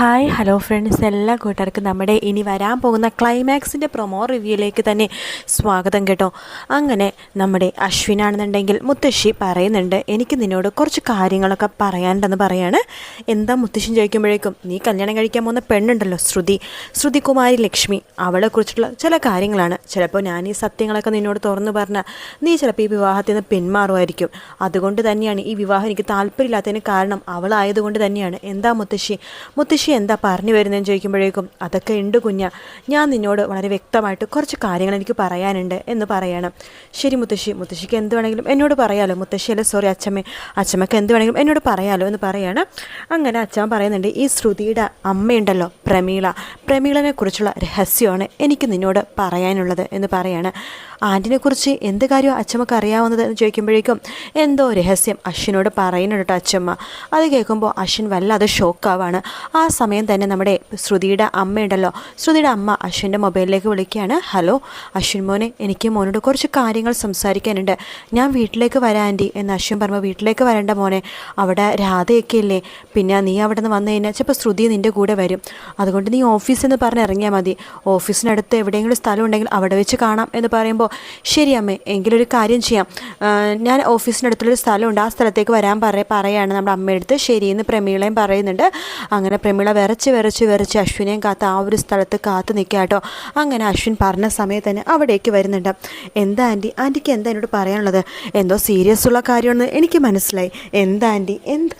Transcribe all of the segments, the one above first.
Hi hello friends എല്ലാ കൂട്ടുകാർക്കും നമ്മുടെ ഇനി വരാൻ പോകുന്ന ക്ലൈമാക്സിന്റെ പ്രൊമോ റിവ്യൂയിലേക്ക് തന്നെ സ്വാഗതം കേട്ടോ. അങ്ങനെ നമ്മുടെ അശ്വിനാണെന്നുണ്ടെങ്കിൽ മുത്തശ്ശി പറയുന്നുണ്ട് എനിക്ക് നിന്നോട് കുറച്ച് കാര്യങ്ങളൊക്കെ പറയാനുണ്ടെന്ന് പറയാണ്. എന്താ മുത്തശ്ശി ചോദിക്കുമ്പോഴേക്കും നീ കല്യാണം കഴിക്കാൻ പോകുന്ന പെണ്ണുണ്ടല്ലോ ശ്രുതി. ശ്രുതികുമാരി ലക്ഷ്മി. അവളെക്കുറിച്ചുള്ള ചില കാര്യങ്ങളാണ്. ചിലപ്പോൾ ഞാൻ ഈ സത്യങ്ങളൊക്കെ നിന്നോട് തുറന്നു പറഞ്ഞാൽ നീ ചിലപ്പോൾ ഈ വിവാഹത്തിൽ നിന്ന് പിന്മാറുമായിരിക്കും. അതുകൊണ്ട് തന്നെയാണ് ഈ വിവാഹം എനിക്ക് താല്പര്യമില്ലാത്തതിന് കാരണം അവളായതുകൊണ്ട് തന്നെയാണ്. എന്താ മുത്തശ്ശി? മുത്തശ്ശി എന്താ പറഞ്ഞു വരുന്നതെന്ന് ചോദിക്കുമ്പോഴേക്കും അതൊക്കെ ഉണ്ട് കുഞ്ഞ ഞാൻ നിന്നോട് വളരെ വ്യക്തമായിട്ട് കുറച്ച് കാര്യങ്ങൾ എനിക്ക് പറയാനുണ്ട് എന്ന് പറയണം. ശരി മുത്തശ്ശി മുത്തശ്ശിക്ക് എന്ത് വേണമെങ്കിലും എന്നോട് പറയാലോ. മുത്തശ്ശിയല്ല സോറി അച്ഛമ്മേ അച്ഛമ്മക്ക് എന്ത് വേണമെങ്കിലും എന്നോട് പറയാലോ എന്ന് പറയാണ്. അങ്ങനെ അച്ഛൻ പറയുന്നുണ്ട് ഈ ശ്രുതിയുടെ അമ്മയുണ്ടല്ലോ പ്രമീള. പ്രമീളനെ കുറിച്ചുള്ള രഹസ്യമാണ് എനിക്ക് നിന്നോട് പറയാനുള്ളത് എന്ന് പറയാണ്. ആന്റിനെക്കുറിച്ച് എന്ത് കാര്യം അച്ഛമ്മക്ക് അറിയാവുന്നത് എന്ന് ചോദിക്കുമ്പോഴേക്കും എന്തോ രഹസ്യം അശ്വിനോട് പറയുന്നുണ്ട് കേട്ടോ അച്ഛമ്മ. അത് കേൾക്കുമ്പോൾ അശ്വിൻ വല്ലാതെ ഷോക്കാവാണ്. ആ സമയം തന്നെ നമ്മുടെ ശ്രുതിയുടെ അമ്മയുണ്ടല്ലോ. ശ്രുതിയുടെ അമ്മ അശ്വിന്റെ മൊബൈലിലേക്ക് വിളിക്കുകയാണ്. ഹലോ അശ്വിൻ മോനെ എനിക്ക് മോനോട് കുറച്ച് കാര്യങ്ങൾ സംസാരിക്കാനുണ്ട്. ഞാൻ വീട്ടിലേക്ക് വരാം ആന്റി എന്ന് അശ്വിൻ പറഞ്ഞു വീട്ടിലേക്ക് വരേണ്ട മോനെ. അവിടെ രാധയൊക്കെ ഇല്ലേ? പിന്നെ നീ അവിടെ നിന്ന് വന്നു കഴിഞ്ഞാൽ ചിലപ്പോൾ ശ്രുതി നിന്റെ കൂടെ വരും. അതുകൊണ്ട് നീ ഓഫീസിൽ നിന്ന് പറഞ്ഞ് ഇറങ്ങിയാൽ മതി. ഓഫീസിനടുത്ത് എവിടെയെങ്കിലും സ്ഥലം ഉണ്ടെങ്കിൽ അവിടെ വെച്ച് കാണാം എന്ന് പറയുമ്പോൾ ശരി അമ്മേ എങ്കിലൊരു കാര്യം ചെയ്യാം. ഞാൻ ഓഫീസിനടുത്തുള്ളൊരു സ്ഥലമുണ്ട്. ആ സ്ഥലത്തേക്ക് വരാൻ പറയ പറയാണ് നമ്മുടെ അമ്മയെടുത്ത് ശരിയെന്ന് പ്രമീളയും പറയുന്നുണ്ട്. അങ്ങനെ പ്രമീള വിറച്ച് വിറച്ച് വിറച്ച് അശ്വിനെയും കാത്ത് ആ ഒരു സ്ഥലത്ത് കാത്തു നിൽക്കുക കേട്ടോ അങ്ങനെ അശ്വിൻ പറഞ്ഞ സമയത്ത് തന്നെ അവിടേക്ക് വരുന്നുണ്ട്. എന്താ ആന്റി ആന്റിക്ക് എന്താ എന്നോട് പറയാനുള്ളത്? എന്തോ സീരിയസ് ഉള്ള കാര്യമെന്ന് എനിക്ക് മനസ്സിലായി. എന്താ ആന്റി എന്ത്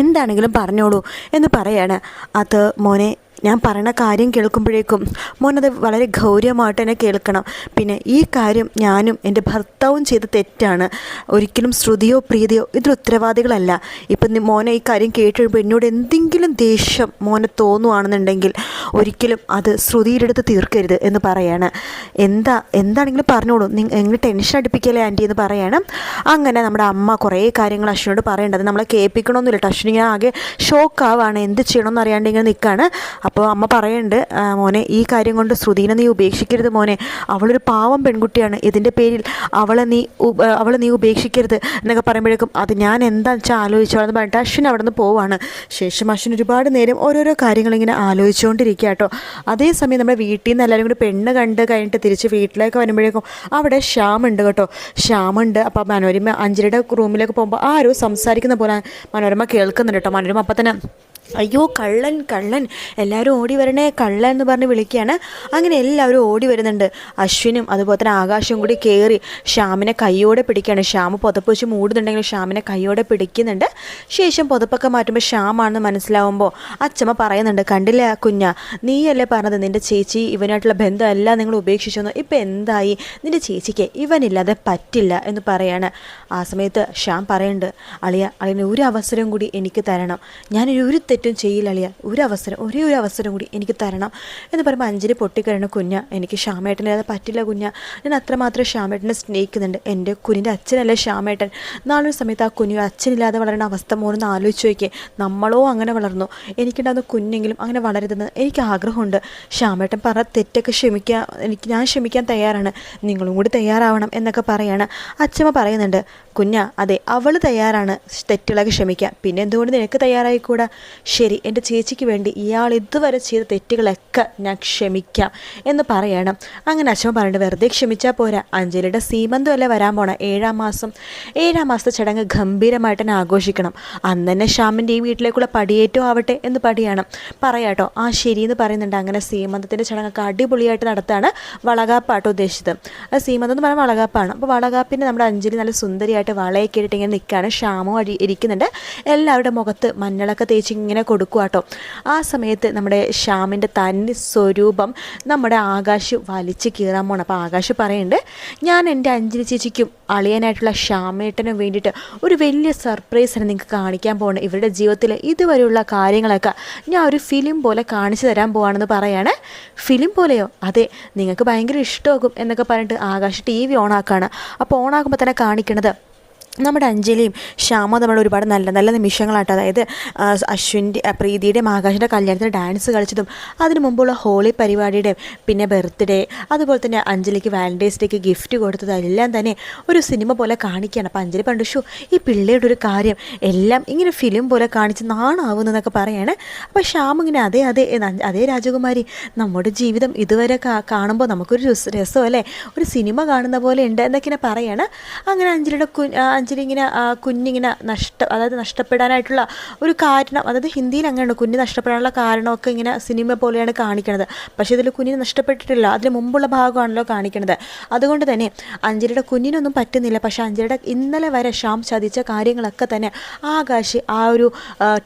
എന്താണെങ്കിലും പറഞ്ഞോളൂ എന്ന് പറയാണ്. അത് മോനെ ഞാൻ പറയണ കാര്യം കേൾക്കുമ്പോഴേക്കും മോനത് വളരെ ഗൗരവമായിട്ട് തന്നെ കേൾക്കണം. പിന്നെ ഈ കാര്യം ഞാനും എന്റെ ഭർത്താവും ചെയ്ത തെറ്റാണ്. ഒരിക്കലും ശ്രുതിയോ പ്രീതിയോ ഇതിൽ ഉത്തരവാദികളല്ല. ഇപ്പം മോനെ ഈ കാര്യം കേട്ടുകഴിയുമ്പോൾ എന്നോട് എന്തെങ്കിലും ദേഷ്യം മോനെ തോന്നുവാണെന്നുണ്ടെങ്കിൽ ഒരിക്കലും അത് ശ്രുതിയിലെടുത്ത് തീർക്കരുത് എന്ന് പറയാണ്. എന്താ എന്താണെങ്കിലും പറഞ്ഞോളൂ. നിങ്ങൾ എങ്ങനെ ടെൻഷൻ അടുപ്പിക്കല്ലേ ആന്റി എന്ന് പറയാണ്. അങ്ങനെ നമ്മുടെ അമ്മ കുറേ കാര്യങ്ങൾ അശ്വിനോട് പറയേണ്ടത് നമ്മളെ കേൾപ്പിക്കണമെന്നില്ല കേട്ടോ അശ്വിനി ഇങ്ങനെ ആകെ ഷോക്കാവാണ് എന്ത് ചെയ്യണമെന്ന് അറിയാണ്ട് ഇങ്ങനെ നിൽക്കുകയാണ് അപ്പോൾ അമ്മ പറയുന്നുണ്ട് മോനെ ഈ കാര്യം കൊണ്ട് ശ്രുതിനെ നീ ഉപേക്ഷിക്കരുത് മോനെ. അവളൊരു പാവം പെൺകുട്ടിയാണ്. ഇതിന്റെ പേരിൽ അവളെ നീ അവളെ നീ ഉപേക്ഷിക്കരുത് എന്നൊക്കെ പറയുമ്പോഴേക്കും അത് ഞാൻ എന്താ വെച്ചാൽ ആലോചിച്ചോളെന്ന് പറഞ്ഞിട്ട് അശ്വിൻ അവിടെ നിന്ന് പോവാണ്. ശേഷം അശ്വിൻ ഒരുപാട് നേരം ഓരോരോ കാര്യങ്ങൾ ഇങ്ങനെ ആലോചിച്ചുകൊണ്ടിരിക്കുക കേട്ടോ. അതേസമയം നമ്മുടെ വീട്ടിൽ നിന്ന് എല്ലാവരും കൂടി പെണ്ണ് കണ്ട് കഴിഞ്ഞിട്ട് തിരിച്ച് വീട്ടിലേക്ക് വരുമ്പോഴേക്കും അവിടെ ശ്യാമുണ്ട് കേട്ടോ. ശ്യാമുണ്ട്. അപ്പോൾ മനോരമ അഞ്ജലിയുടെ റൂമിലേക്ക് പോകുമ്പോൾ ആരും സംസാരിക്കുന്ന പോലെ മനോരമ കേൾക്കുന്നുണ്ട് കേട്ടോ. മനോരമ അപ്പം തന്നെ അയ്യോ കള്ളൻ കള്ളൻ. എല്ലാവരും ഓടി വരണേ കള്ളൻ എന്ന് പറഞ്ഞ് വിളിക്കുകയാണ്. അങ്ങനെ എല്ലാവരും ഓടി വരുന്നുണ്ട്. അശ്വിനും അതുപോലെ തന്നെ ആകാശവും കൂടി കയറി ശ്യാമിനെ കൈയോടെ പിടിക്കുകയാണ്. ശ്യാം പുതപ്പ് വെച്ച് മൂടുന്നുണ്ടെങ്കിൽ ശ്യാമിനെ കൈയോടെ പിടിക്കുന്നുണ്ട്. ശേഷം പുതപ്പൊക്കെ മാറ്റുമ്പോൾ ശ്യാമാണെന്ന് മനസ്സിലാവുമ്പോൾ അച്ഛമ്മ പറയുന്നുണ്ട് കണ്ടില്ല കുഞ്ഞ നീയല്ലേ പറഞ്ഞത് നിന്റെ ചേച്ചി ഇവനായിട്ടുള്ള ബന്ധമെല്ലാം നിങ്ങൾ ഉപേക്ഷിച്ചെന്ന്? ഇപ്പം എന്തായി? നിന്റെ ചേച്ചിക്ക് ഇവനില്ലാതെ പറ്റില്ല എന്ന് പറയാണ്. ആ സമയത്ത് ശ്യാം പറയുന്നുണ്ട് അളിയ അളിയന് ഒരു അവസരം കൂടി എനിക്ക് തരണം. ഞാനൊരു ഒരു തെറ്റും ചെയ്യില്ല അളിയ. ഒരു അവസരം ഒരേ ഒരു അവസരം കൂടി എനിക്ക് തരണം എന്ന് പറയുമ്പോൾ അഞ്ജലി പൊട്ടിക്കഴിഞ്ഞ കുഞ്ഞ. എനിക്ക് ശ്യാമേട്ടനെ അത് പറ്റില്ല കുഞ്ഞ. ഞാൻ അത്രമാത്രം ശ്യാമേട്ടനെ സ്നേഹിക്കുന്നുണ്ട്. എന്റെ കുഞ്ഞിന്റെ അച്ഛനല്ലേ ശ്യാമേട്ടൻ. നാളൊരു സമയത്ത് ആ കുഞ്ഞു അച്ഛനില്ലാതെ വളരുന്ന അവസ്ഥ മോനൊന്ന് ആലോചിച്ച് നോക്കിയേ. നമ്മളോ അങ്ങനെ വളർന്നു. എനിക്കുണ്ടാകുന്ന കുഞ്ഞെങ്കിലും അങ്ങനെ വളരുതെന്ന് എനിക്ക് ആഗ്രഹമുണ്ട്. ശ്യാമേട്ടൻ പറഞ്ഞ തെറ്റൊക്കെ ക്ഷമിക്കാൻ എനിക്ക് ഞാൻ ക്ഷമിക്കാൻ തയ്യാറാണ്. നിങ്ങളും കൂടി തയ്യാറാവണം എന്നൊക്കെ പറയാണ്. അച്ഛമ്മ പറയുന്നുണ്ട് കുഞ്ഞ അതെ അവൾ തയ്യാറാണ്. തെറ്റുകളൊക്കെ ക്ഷമിക്കാൻ പിന്നെ എന്തുകൊണ്ട് നിനക്ക് തയ്യാറായിക്കൂടാ? ശരി എന്റെ ചേച്ചിക്ക് വേണ്ടി ഇയാൾ ഇതുവരെ ചെയ്ത തെറ്റുകളൊക്കെ ഞാൻ ക്ഷമിക്കാം എന്ന് പറയണം. അങ്ങനെ അച്ഛൻ പറയുന്നത് വെറുതെ ക്ഷമിച്ചാൽ പോരാ. അഞ്ജലിയുടെ സീമന്തമല്ലേ വരാൻ പോണ? ഏഴാം മാസം ഏഴാം മാസത്തെ ചടങ്ങ് ഗംഭീരമായിട്ട് തന്നെ ആഘോഷിക്കണം. അന്ന് തന്നെ ശ്യാമിന്റെ ഈ വീട്ടിലേക്കുള്ള പടിയേറ്റവും ആവട്ടെ എന്ന് പടിയാണ്. പറയാട്ടോ ആ ശരി എന്ന് പറയുന്നുണ്ട്. അങ്ങനെ സീമന്തത്തിന്റെ ചടങ്ങൊക്കെ അടിപൊളിയായിട്ട് നടത്താണ് വളകാപ്പാട്ടോ ഉദ്ദേശിച്ചത്. അത് സീമന്തം എന്ന് പറയുമ്പോൾ വളകാപ്പാണ്. അപ്പോൾ വളകാപ്പിന്റെ നമ്മുടെ അഞ്ജലി നല്ല സുന്ദരിയായിട്ട് വളയൊക്കെ ഇട്ടിട്ട് ഇങ്ങനെ നിൽക്കുകയാണ് ശ്യാമോ അടി ഇരിക്കുന്നുണ്ട്. എല്ലാവരുടെ മുഖത്ത് മഞ്ഞളൊക്കെ തേച്ച് ഇങ്ങനെ കൊടുക്കുക കേട്ടോ ആ സമയത്ത് നമ്മുടെ ശ്യാമിന്റെ തനി സ്വരൂപം നമ്മുടെ ആകാശ് വലിച്ചു കീറാൻ പോകണം അപ്പോൾ ആകാശ് പറയുന്നുണ്ട് ഞാൻ എന്റെ അഞ്ജലി ചേച്ചിക്കും അളിയനായിട്ടുള്ള ശ്യാമേട്ടനും വേണ്ടിയിട്ട് ഒരു വലിയ സർപ്രൈസാണ് നിങ്ങൾക്ക് കാണിക്കാൻ പോകുന്നത് ഇവരുടെ ജീവിതത്തിലെ ഇതുവരെയുള്ള കാര്യങ്ങളൊക്കെ ഞാൻ ഒരു ഫിലിം പോലെ കാണിച്ചു തരാൻ പോവാണെന്ന് പറയാണ്. ഫിലിം പോലെയോ? അതെ നിങ്ങൾക്ക് ഭയങ്കര ഇഷ്ടമാകും എന്നൊക്കെ പറഞ്ഞിട്ട് ആകാശ് ടി വി ഓണാക്കാണ് അപ്പോൾ ഓണാക്കുമ്പോൾ തന്നെ കാണിക്കണത് നമ്മുടെ അഞ്ജലിയും ശ്യാമ തമ്മിൽ ഒരുപാട് നല്ല നല്ല നിമിഷങ്ങളാട്ടോ അതായത് അശ്വിന്റെ പ്രീതിയുടെയും ആകാശിന്റെ കല്യാണത്തിന് ഡാൻസ് കളിച്ചതും അതിന് മുമ്പുള്ള ഹോളി പരിപാടിയുടെയും പിന്നെ ബർത്ത്ഡേ അതുപോലെ തന്നെ അഞ്ജലിക്ക് വാലന്റൈൻസ് ഡേക്ക് ഗിഫ്റ്റ് കൊടുത്തത് എല്ലാം തന്നെ ഒരു സിനിമ പോലെ കാണിക്കുകയാണ്. അപ്പോൾ അഞ്ജലി പണ്ട് ഷോ ഈ പിള്ളേരുടെ ഒരു കാര്യം എല്ലാം ഇങ്ങനെ ഫിലിം പോലെ കാണിച്ച് നാണാവുന്നതെന്നൊക്കെ പറയാണ്. അപ്പോൾ ശ്യാം ഇങ്ങനെ അതേ അതേ അതേ രാജകുമാരി നമ്മുടെ ജീവിതം ഇതുവരെ കാണുമ്പോൾ നമുക്കൊരു രസ- അല്ലേ ഒരു സിനിമ കാണുന്ന പോലെ ഉണ്ട് എന്നൊക്കെ ഇങ്ങനെ പറയാണ്. അങ്ങനെ അഞ്ജലിയുടെ അഞ്ജലി ഇങ്ങനെ കുഞ്ഞിങ്ങനെ നഷ്ട അതായത് നഷ്ടപ്പെടാനായിട്ടുള്ള ഒരു കാരണം അതായത് ഹിന്ദിയിൽ അങ്ങനെയാണ് കുഞ്ഞ് നഷ്ടപ്പെടാനുള്ള കാരണമൊക്കെ ഇങ്ങനെ സിനിമ പോലെയാണ് കാണിക്കുന്നത് പക്ഷേ ഇതിൽ കുഞ്ഞിന് നഷ്ടപ്പെട്ടിട്ടില്ല. അതിന് മുമ്പുള്ള ഭാഗമാണല്ലോ കാണിക്കുന്നത് അതുകൊണ്ട് തന്നെ അഞ്ജലിയുടെ കുഞ്ഞിനൊന്നും പറ്റുന്നില്ല. പക്ഷേ അഞ്ജലിയുടെ ഇന്നലെ വരെ ഷാം ചതിച്ച കാര്യങ്ങളൊക്കെ തന്നെ ആകാശ് ആ ഒരു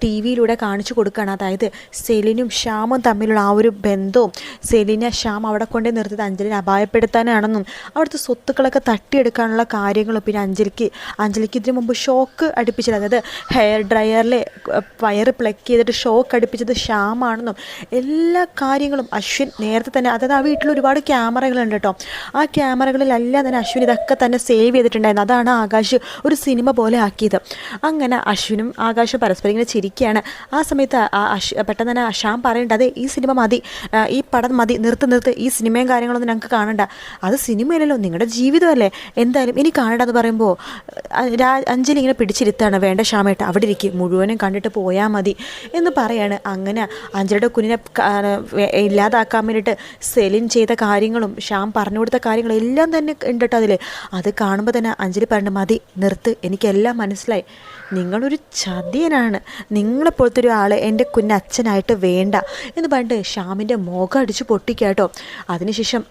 ടി വിയിലൂടെ കാണിച്ചു കൊടുക്കുകയാണ്. അതായത് സെലിനും ശ്യാമും തമ്മിലുള്ള ആ ഒരു ബന്ധവും സെലിനെ ശ്യാം അവിടെ കൊണ്ടേ നിർത്തിയത് അഞ്ജലിനെ അപായപ്പെടുത്താനാണെന്നും അവിടുത്തെ സ്വത്തുക്കളൊക്കെ തട്ടിയെടുക്കാനുള്ള കാര്യങ്ങളും പിന്നെ അഞ്ജലിക്ക് അഞ്ജലിക്ക് ഇതിനു മുമ്പ് ഷോക്ക് അടുപ്പിച്ചത് അതായത് ഹെയർ ഡ്രയറിലെ വയർ പ്ലക്ക് ചെയ്തിട്ട് ഷോക്ക് അടുപ്പിച്ചത് ശ്യാമാണെന്നും എല്ലാ കാര്യങ്ങളും അശ്വിൻ നേരത്തെ തന്നെ അതായത് ആ വീട്ടിൽ ഒരുപാട് ക്യാമറകളുണ്ട് കേട്ടോ. ആ ക്യാമറകളിലെല്ലാം തന്നെ അശ്വിൻ ഇതൊക്കെ തന്നെ സേവ് ചെയ്തിട്ടുണ്ടായിരുന്നു. അതാണ് ആകാശ് ഒരു സിനിമ പോലെ ആക്കിയത്. അങ്ങനെ അശ്വിനും ആകാശും പരസ്പരം ഇങ്ങനെ ചിരിക്കുകയാണ്. ആ സമയത്ത് പെട്ടെന്ന് തന്നെ ശ്യാം പറയേണ്ടത് ഈ സിനിമ മതി. ഈ പടം മതി. നിർത്ത് നിർത്ത്. ഈ സിനിമയും കാര്യങ്ങളൊന്നും ഞങ്ങൾക്ക് കാണണ്ട. അത് സിനിമയല്ലല്ലോ. നിങ്ങളുടെ ജീവിതമല്ലേ. എന്തായാലും ഇനി കാണണ്ട എന്ന് പറയുമ്പോൾ അഞ്ജലി ഇങ്ങനെ പിടിച്ചിരുത്താണ് വേണ്ട ശ്യാമേട്ട അവിടെ ഇരിക്കും മുഴുവനും കണ്ടിട്ട് പോയാൽ മതി എന്ന് പറയാണ്. അങ്ങനെ അഞ്ജലിയുടെ കുഞ്ഞിനെ ഇല്ലാതാക്കാൻ വേണ്ടിയിട്ട് സെലിൻ ചെയ്ത കാര്യങ്ങളും ശ്യാം പറഞ്ഞു കൊടുത്ത കാര്യങ്ങളും എല്ലാം തന്നെ ഉണ്ട് കേട്ടോ അതിൽ അത് കാണുമ്പോൾ തന്നെ അഞ്ജലി പറഞ്ഞു മതി നിർത്ത് എനിക്കെല്ലാം മനസ്സിലായി. നിങ്ങളൊരു ചതിയനാണ്. നിങ്ങളെപ്പോലത്തെ ഒരാൾ എന്റെ കുഞ്ഞ് അച്ഛനായിട്ട് വേണ്ട എന്ന് പറഞ്ഞിട്ട് ശ്യാമിന്റെ മുഖം അടിച്ച് പൊട്ടിക്കാട്ടോ അതിനുശേഷം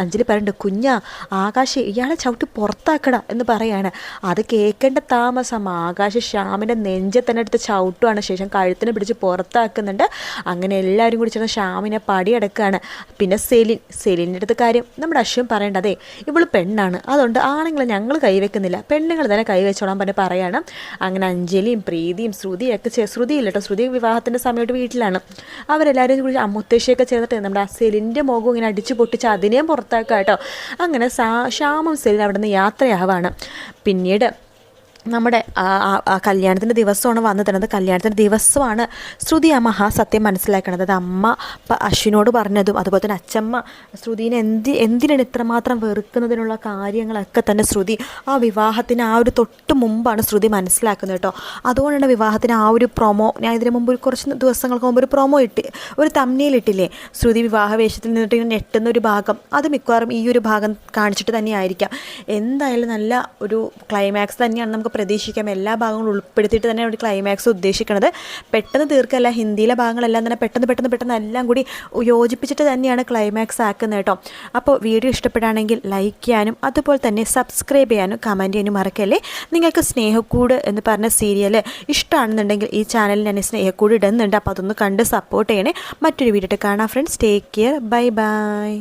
അഞ്ജലി പറയുന്നുണ്ട് കുഞ്ഞ ആകാശ് ഇയാളെ ചവിട്ടി പുറത്താക്കട എന്ന് പറയാണ്. അത് കേൾക്കേണ്ട താമസം. ആകാശ് ശ്യാമിന്റെ നെഞ്ചെ തന്നെ എടുത്ത് ചവിട്ടുവാണ്. ശേഷം കഴുത്തിനെ പിടിച്ച് പുറത്താക്കുന്നുണ്ട്. അങ്ങനെ എല്ലാവരും കൂടി ചേർന്ന് ശ്യാമിനെ പടിയടക്കുകയാണ് പിന്നെ സെലിൻ സെലിന്റെ അടുത്ത് കാര്യം നമ്മുടെ അശ്വൻ പറയേണ്ട അതെ ഇവൾ പെണ്ണാണ്. അതുകൊണ്ട് ആണെങ്കിലും ഞങ്ങൾ കൈവെക്കുന്നില്ല. പെണ്ണുങ്ങൾ തന്നെ കൈവച്ചോളാൻ പറഞ്ഞ് പറയാണ്. അങ്ങനെ അഞ്ജലിയും പ്രീതിയും ശ്രുതിയും ഒക്കെ ചേ ശ്രുതിയില്ല കേട്ടോ ശ്രുതി വിവാഹത്തിന്റെ സമയത്ത് വീട്ടിലാണ്. അവരെല്ലാവരും കൂടി അമ്മുത്തേശ്ശിയൊക്കെ ചേർന്നിട്ട് നമ്മുടെ ആ സെലിന്റെ മുഖം ഇങ്ങനെ അടിച്ചു പൊട്ടിച്ച് അതിനെയും പുറത്താക്കുക കേട്ടോ അങ്ങനെ സാ ശ്യാമും സെലിൻ അവിടെ നിന്ന് യാത്രയാവാണ്. പിന്നീട് നമ്മുടെ കല്യാണത്തിന്റെ ദിവസമാണ് വന്നു തരുന്നത്. കല്യാണത്തിന്റെ ദിവസമാണ് ശ്രുതി ആ മഹാസത്യം മനസ്സിലാക്കണത്. അത് അമ്മ അശ്വിനോട് പറഞ്ഞതും അതുപോലെ തന്നെ അച്ചമ്മ ശ്രുതിനെ എന്തി എന്തിനാണ് ഇത്രമാത്രം വെറുക്കുന്നതിനുള്ള കാര്യങ്ങളൊക്കെ തന്നെ ശ്രുതി ആ വിവാഹത്തിന് ആ ഒരു തൊട്ട് മുമ്പാണ് ശ്രുതി മനസ്സിലാക്കുന്നത് കേട്ടോ. അതുകൊണ്ടാണ് വിവാഹത്തിന് ആ ഒരു പ്രൊമോ ഞാൻ ഇതിന് മുമ്പ് കുറച്ച് ദിവസങ്ങൾക്ക് മുമ്പ് ഒരു പ്രൊമോ ഇട്ട് ഒരു തമ്മിയിൽ ഇട്ടില്ലേ? ശ്രുതി വിവാഹ വേഷത്തിൽ നിന്നിട്ട് ഇങ്ങനെ ഞെട്ടുന്ന ഒരു ഭാഗം. അത് മിക്കവാറും ഈ ഒരു ഭാഗം കാണിച്ചിട്ട് തന്നെയായിരിക്കാം. എന്തായാലും നല്ല ഒരു ക്ലൈമാക്സ് തന്നെയാണ് നമുക്ക് പ്രതീക്ഷിക്കാം. എല്ലാ ഭാഗങ്ങളും ഉൾപ്പെടുത്തിയിട്ട് തന്നെ ഒരു ക്ലൈമാക്സ് ഉദ്ദേശിക്കുന്നത് പെട്ടെന്ന് തീർക്കല്ല ഹിന്ദിയിലെ ഭാഗങ്ങളെല്ലാം തന്നെ പെട്ടെന്ന് പെട്ടെന്ന് പെട്ടെന്ന് എല്ലാം കൂടി യോജിപ്പിച്ചിട്ട് തന്നെയാണ് ക്ലൈമാക്സ് ആക്കുന്നത് കേട്ടോ. അപ്പോൾ വീഡിയോ ഇഷ്ടപ്പെടുകയാണെങ്കിൽ ലൈക്ക് ചെയ്യാനും അതുപോലെ തന്നെ സബ്സ്ക്രൈബ് ചെയ്യാനും കമന്റ് ചെയ്യാനും മറക്കല്ലേ? നിങ്ങൾക്ക് സ്നേഹക്കൂട് എന്ന് പറഞ്ഞ സീരിയൽ ഇഷ്ടമാണെന്നുണ്ടെങ്കിൽ ഈ ചാനലിൽ ഞാൻ സ്നേഹക്കൂട് ഇടുന്നുണ്ട്. അപ്പോൾ അതൊന്ന് കണ്ട് സപ്പോർട്ട് ചെയ്യണേ. മറ്റൊരു വീഡിയോ കാണാം friends take care bye bye